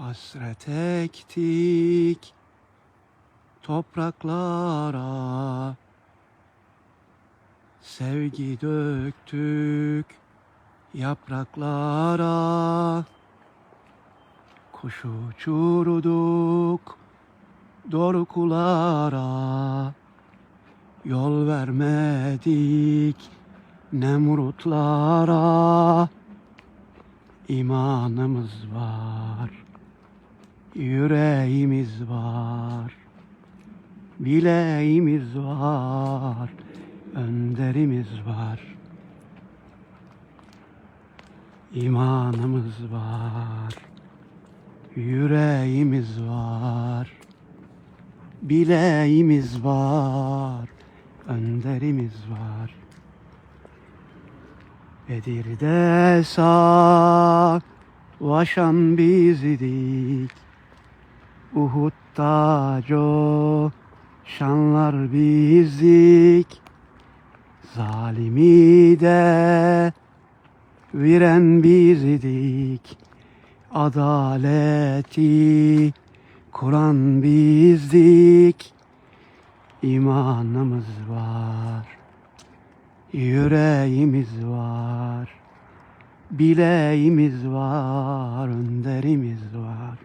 Hasret ektik topraklara. Sevgi döktük yapraklara. Kuş uçurduk doruklara Yol vermedik nemrutlara İmanımız var Yüreğimiz var Bileğimiz var Önderimiz var. İmanımız var Yüreğimiz var Bileğimiz var Önderimiz var. Bedir'de savaşan bizdik Uhud'da coşanlar bizdik Zalimi de viren bizdik. Adaleti kuran bizdik İmanımız var Yüreğimiz var Bileğimiz var Önderimiz var